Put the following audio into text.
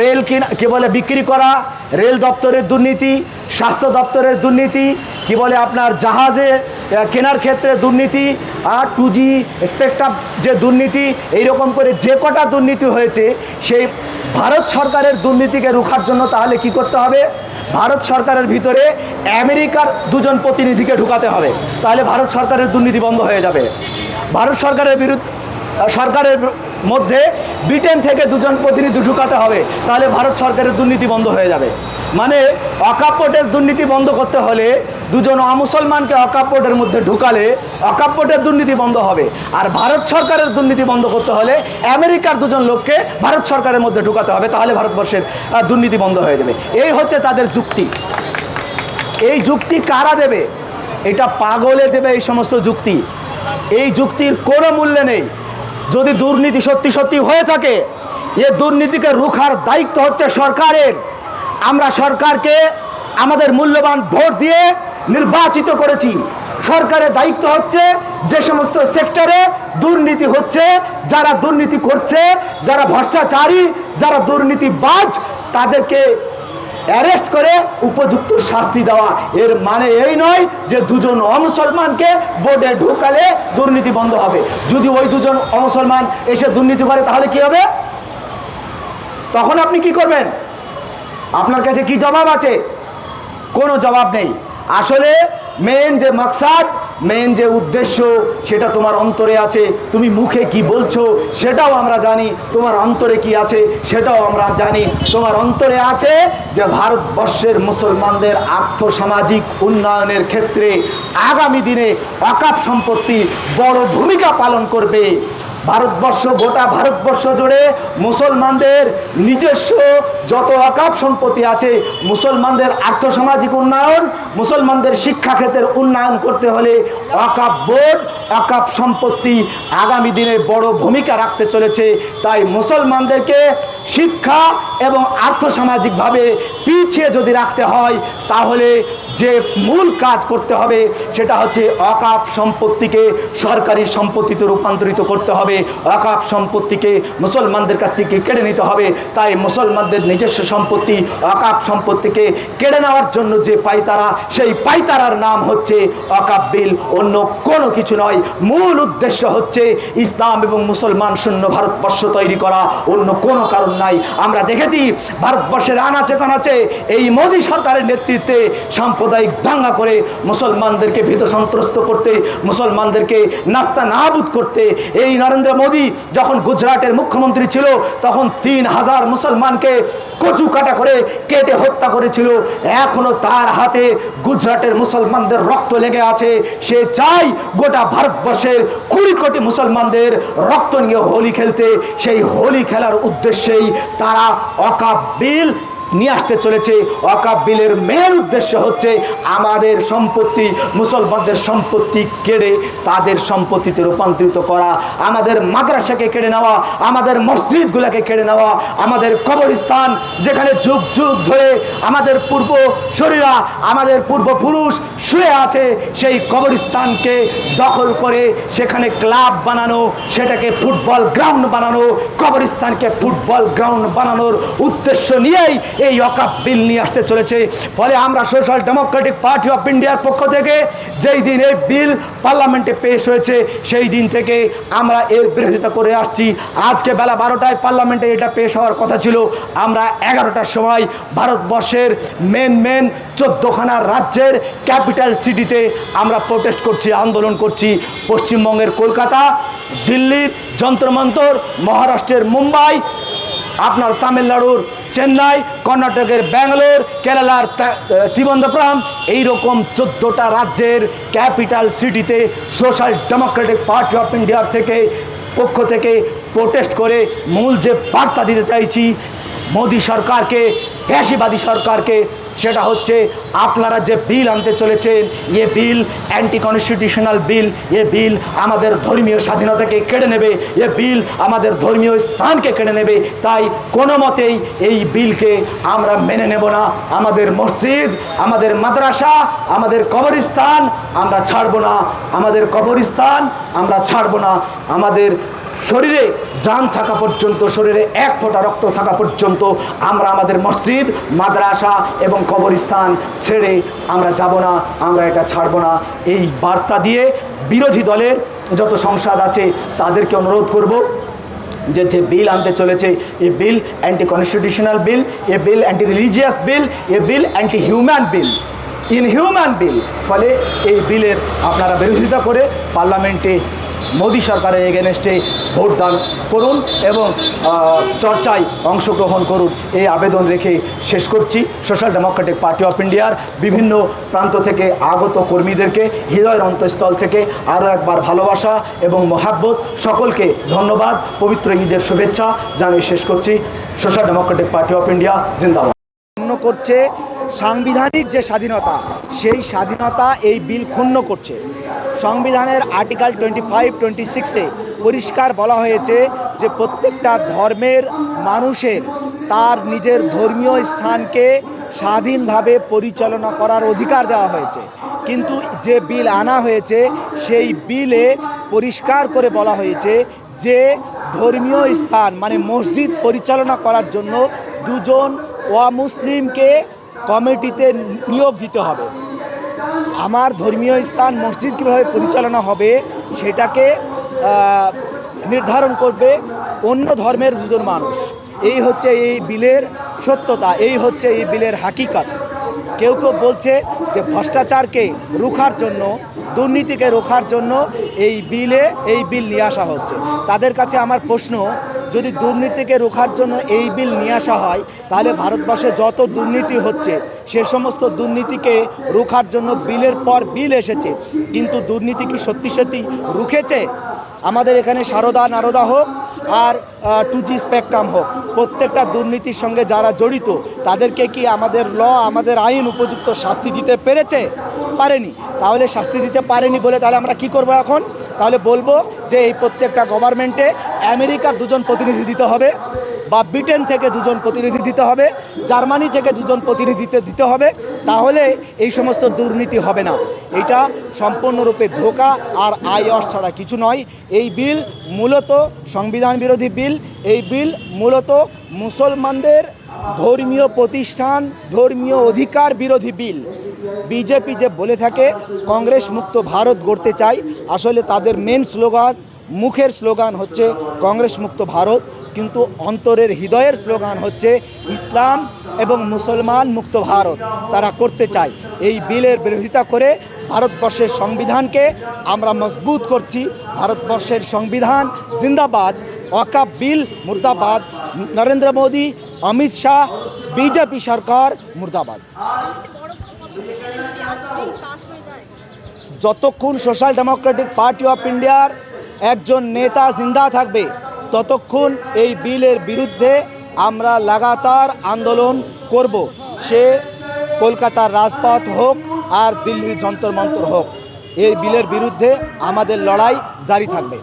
Rail কিনা কি বলে বিক্রি করা, রেল দপ্তরের দুর্নীতি, স্বাস্থ্য দপ্তরের দুর্নীতি, কি বলে আপনার জাহাজে কেনার ক্ষেত্রে দুর্নীতি, আর টু জি স্পেকট্রাম যে দুর্নীতি, এইরকম করে যে কটা দুর্নীতি হয়েছে, সেই ভারত সরকারের দুর্নীতিকে রুখার জন্য তাহলে কি করতে হবে? ভারত সরকারের ভিতরে আমেরিকার দুজন প্রতিনিধিকে ঢুকাতে হবে। তাহলে ভারত সরকারের দুর্নীতি বন্ধ হয়ে যাবে। ভারত সরকারের বিরুদ্ধে সরকারের মধ্যে ব্রিটেন থেকে দুজন প্রতিনিধি ঢুকাতে হবে, তাহলে ভারত সরকারের দুর্নীতি বন্ধ হয়ে যাবে। মানে অকাপ্পটের দুর্নীতি বন্ধ করতে হলে দুজন অমুসলমানকে অকাপ্পটের মধ্যে ঢুকালে অকাপ্পটের দুর্নীতি বন্ধ হবে। আর ভারত সরকারের দুর্নীতি বন্ধ করতে হলে আমেরিকার দুজন লোককে ভারত সরকারের মধ্যে ঢুকাতে হবে, তাহলে ভারতবর্ষের দুর্নীতি বন্ধ হয়ে যাবে। এই হচ্ছে তাদের যুক্তি। এই যুক্তি কারা দেবে? এটা পাগলে দেবে এই সমস্ত যুক্তি। এই যুক্তির কোনো মূল্য নেই। যদি দুর্নীতি সত্যি সত্যি হয়ে থাকে, এ দুর্নীতিকে রুখার দায়িত্ব হচ্ছে সরকারের। আমরা সরকারকে আমাদের মূল্যবান ভোট দিয়ে নির্বাচিত করেছি। সরকারের দায়িত্ব হচ্ছে যে সমস্ত সেক্টরে দুর্নীতি হচ্ছে, যারা দুর্নীতি করছে, যারা ভ্রষ্টাচারী, যারা দুর্নীতিবাজ, তাদেরকে অ্যারেস্ট করে উপযুক্ত শাস্তি দেওয়া। এর মানে এই নয় যে দুজন অমুসলমানকে বোর্ডে ঢুকালে দুর্নীতি বন্ধ হবে। যদি ওই দুজন অমুসলমান এসে দুর্নীতি করে, তাহলে কি হবে? তখন আপনি কি করবেন? আপনার কাছে কি জবাব আছে? কোনো জবাব নেই। আসলে মেন যে মাকসাদ মেন যে উদ্দেশ্য, সেটা তোমার অন্তরে আছে। তুমি মুখে কি বলছো, সেটাও আমরা জানি। তোমার অন্তরে কি আছে, সেটাও আমরা জানি। তোমার অন্তরে আছে যে ভারতবর্ষের মুসলমানদের আর্থসামাজিক উন্নয়নের ক্ষেত্রে আগামী দিনে অকাপ সম্পত্তি বড় ভূমিকা পালন করবে। ভারতবর্ষ, গোটা ভারতবর্ষ জুড়ে মুসলমানদের নিজস্ব যত অকাপ সম্পত্তি আছে, মুসলমানদের আর্থসামাজিক উন্নয়ন, মুসলমানদের শিক্ষা ক্ষেত্রের উন্নয়ন করতে হলে অকাপ বোর্ড, অকাপ সম্পত্তি আগামী দিনে বড় ভূমিকা রাখতে চলেছে। তাই মুসলমানদেরকে শিক্ষা এবং আর্থসামাজিকভাবে পিছিয়ে যদি রাখতে হয়, তাহলে যে মূল কাজ করতে হবে সেটা হচ্ছে অকাপ সম্পত্তিকে সরকারি সম্পত্তিতে রূপান্তরিত করতে হবে। অকাপ সম্পত্তিকে মুসলমানদের কাছ থেকে কেড়ে নিতে হবে। তাই মুসলমানদের নিজস্ব সম্পত্তি, অকাপ সম্পত্তিকে কেড়ে নেওয়ার জন্য যে পাইতারা, সেই পাইতারার নাম হচ্ছে অকাপ বিল। অন্য কোনো কিছু নয়। মূল উদ্দেশ্য হচ্ছে ইসলাম এবং মুসলমান শূন্য ভারতবর্ষ তৈরি করা। অন্য কোনো কারণ নাই। আমরা দেখেছি ভারতবর্ষের আনাচে কানাচে এই মোদী সরকারের নেতৃত্বে সাম্প্রদায়িক দাঙ্গা করে মুসলমানদেরকে ভীত সন্ত্রস্ত করতে, মুসলমানদেরকে নাস্তা নাবুদ করতে, এই নরেন্দ্র মোদী যখন গুজরাটের মুখ্যমন্ত্রী ছিল, তখন তিন হাজার মুসলমানকে কচু কাটা করে কেটে হত্যা করেছিল। এখনও তার হাতে গুজরাটের মুসলমানদের রক্ত লেগে আছে। সে চাই গোটা ভারতবর্ষের কুড়ি কোটি মুসলমানদের রক্ত নিয়ে হোলি খেলতে। সেই হোলি খেলার উদ্দেশ্যেই তারা অকাপ বিল নিয়ে আসতে চলেছে অকাপ বিলের মেন উদ্দেশ্য হচ্ছে আমাদের সম্পত্তি, মুসলমানদের সম্পত্তি কেড়ে তাদের সম্পত্তিতে রূপান্তরিত করা, আমাদের মাদ্রাসাকে কেড়ে নেওয়া, আমাদের মসজিদগুলোকে কেড়ে নেওয়া, আমাদের কবরস্থান যেখানে যুগ যুগ ধরে আমাদের পূর্ব শরীরা আমাদের পূর্বপুরুষ শুয়ে আছে, সেই কবরস্থানকে দখল করে সেখানে ক্লাব বানানো, সেটাকে ফুটবল গ্রাউন্ড বানানো, কবরস্থানকে ফুটবল গ্রাউন্ড বানানোর উদ্দেশ্য নিয়েই এই অকাপ বিল নিয়ে আসতে চলেছে। ফলে আমরা সোশ্যাল ডেমোক্রেটিক পার্টি অফ ইন্ডিয়ার পক্ষ থেকে যেই দিন এই বিল পার্লামেন্টে পেশ হয়েছে, সেই দিন থেকে আমরা এর বিরোধিতা করে আসছি। আজকে বেলা বারোটায় পার্লামেন্টে এটা পেশ হওয়ার কথা ছিল। আমরা এগারোটার সময় ভারতবর্ষের মেন মেন চোদ্দোখানা রাজ্যের ক্যাপিটাল সিটিতে আমরা প্রোটেস্ট করছি, আন্দোলন করছি। পশ্চিমবঙ্গের কলকাতা, দিল্লির যন্ত্রমন্তর, মহারাষ্ট্রের মুম্বাই, আপনার তামিলনাড়ুর চেন্নাই, কর্ণাটকের ব্যাঙ্গালোর, কেরালার তা- এইরকম চোদ্দোটা রাজ্যের ক্যাপিটাল সিটিতে সোশ্যাল ডেমোক্রেটিক পার্টি অফ ইন্ডিয়ার থেকে, পক্ষ থেকে প্রোটেস্ট করে মূল যে বার্তা দিতে চাইছি, মোদী সরকারকে, ফ্যাসিবাদী সরকারকে সেটা হচ্ছে আপনারা যে বিল আনতে চলেছেন, এ বিল অ্যান্টি কনস্টিটিউশনাল বিল, এ বিল আমাদের ধর্মীয় স্বাধীনতাকে কেড়ে নেবে, এ বিল আমাদের ধর্মীয় স্থানকে কেড়ে নেবে। তাই কোনো মতেই এই বিলকে আমরা মেনে নেব না। আমাদের মসজিদ, আমাদের মাদ্রাসা, আমাদের কবরস্থান আমরা ছাড়বো না। আমাদের কবরস্থান আমরা ছাড়বো না। আমাদের শরীরে যান থাকা পর্যন্ত, শরীরে এক ফোঁটা রক্ত থাকা পর্যন্ত আমরা আমাদের মসজিদ, মাদ্রাসা এবং কবরস্থান ছেড়ে আমরা যাব না, আমরা এটা ছাড়বো না। এই বার্তা দিয়ে বিরোধী দলের যত সংসদ আছে তাদেরকে অনুরোধ করব যে যে বিল আনতে চলেছে, এ বিল অ্যান্টি কনস্টিটিউশনাল বিল, এ বিল অ্যান্টি রিলিজিয়াস বিল, এ bill anti human bill inhuman bill. ফলে এই বিলের আপনারা বিরোধিতা করে পার্লামেন্টে মোদী সরকারের এগেনস্টে ভোটদান করুন এবং চর্চায় অংশগ্রহণ করুন। এই আবেদন রেখে শেষ করছি। সোশ্যাল ডেমোক্রেটিক পার্টি অফ ইন্ডিয়ার বিভিন্ন প্রান্ত থেকে আগত কর্মীদেরকে, হৃদয়ের অন্তঃস্থল থেকে আরও একবার ভালোবাসা এবং মহাব্বত, সকলকে ধন্যবাদ। পবিত্র ঈদের শুভেচ্ছা জানিয়ে শেষ করছি। Social democratic party of India জিন্দাবাদ। করছে সাংবিধানিক যে স্বাধীনতা, সেই স্বাধীনতা এই বিল ক্ষুণ্ণ করছে। সংবিধানের আর্টিকেল টোয়েন্টি ফাইভ টোয়েন্টি সিক্সে পরিষ্কার বলা হয়েছে যে প্রত্যেকটা ধর্মের মানুষের তার নিজের ধর্মীয় স্থানকে স্বাধীনভাবে পরিচালনা করার অধিকার দেওয়া হয়েছে। কিন্তু যে বিল আনা হয়েছে, সেই বিলে পরিষ্কার করে বলা হয়েছে যে ধর্মীয় স্থান মানে মসজিদ পরিচালনা করার জন্য দুজন অমুসলিমকে কমিটিতে নিয়োগ দিতে হবে। আমার ধর্মীয় স্থান, মসজিদ কীভাবে পরিচালনা হবে সেটাকে নির্ধারণ করবে অন্য ধর্মের দুজন মানুষ। এই হচ্ছে এই বিলের সত্যতা, এই হচ্ছে এই বিলের হাকিকত। কেউ কেউ বলছে যে ভ্রষ্টাচারকে রুখার জন্য, দুর্নীতিকে রোখার জন্য এই বিলে, এই বিল নিয়ে আসা হচ্ছে। তাদের কাছে আমার প্রশ্ন, যদি দুর্নীতিকে রোখার জন্য এই বিল নিয়ে আসা হয়, তাহলে ভারতবর্ষে যত দুর্নীতি হচ্ছে, সে সমস্ত দুর্নীতিকে রোখার জন্য বিলের পর বিল এসেছে। কিন্তু দুর্নীতি কি সত্যি সত্যি রুখেছে? আমাদের এখানে সারদা, নারদা হোক আর টু জি স্পেকট্রাম হোক, প্রত্যেকটা দুর্নীতির সঙ্গে যারা জড়িত, তাদেরকে কি আমাদের ল, আমাদের আইন উপযুক্ত শাস্তি দিতে পেরেছে? পারেনি। তাহলে শাস্তি দিতে পারেনি বলে তাহলে আমরা কি করব এখন? তাহলে বলব যে এই প্রত্যেকটা গভর্নমেন্টে আমেরিকার দুজন প্রতিনিধি দিতে হবে। বা ব্রিটেন থেকে দুজন প্রতিনিধি দিতে হবে, জার্মানি থেকে দুজন প্রতিনিধি দিতে- হবে, তাহলে এই সমস্ত দুর্নীতি হবে না। এটা সম্পূর্ণরূপে ধোকা আর আয়স ছাড়া কিছু নয়। এই বিল মূলত সংবিধান বিরোধী বিল, এই বিল মূলত মুসলমানদের ধর্মীয় প্রতিষ্ঠান, ধর্মীয় অধিকার বিরোধী বিল। বিজেপি যে বলে থাকে, কংগ্রেস মুক্ত ভারত গড়তে চায় আসলে তাদের মেন স্লোগান মুখের স্লোগান হচ্ছে কংগ্রেস মুক্ত ভারত, কিন্তু অন্তরের হৃদয়ের স্লোগান হচ্ছে ইসলাম এবং মুসলমান মুক্ত ভারত। তারা করতে চায়। এই বিলের বিরোধিতা করে ভারতবর্ষের সংবিধানকে আমরা মজবুত করছি। ভারতবর্ষের সংবিধান জিন্দাবাদ, ওয়াকাব বিল মুর্দাবাদ, নরেন্দ্র মোদী, অমিত শাহ, বিজেপি সরকার মুর্দাবাদ। যতক্ষণ সোশ্যাল ডেমোক্রেটিক পার্টি অফ ইন্ডিয়ার একজন নেতা জিন্দা থাকবে, ততক্ষণ এই বিলের বিরুদ্ধে আমরা লাগাতার আন্দোলন করব। সে কলকাতার রাজপথ হোক আর দিল্লির যন্তর মন্তর হোক, এই বিলের বিরুদ্ধে আমাদের লড়াই জারি থাকবে।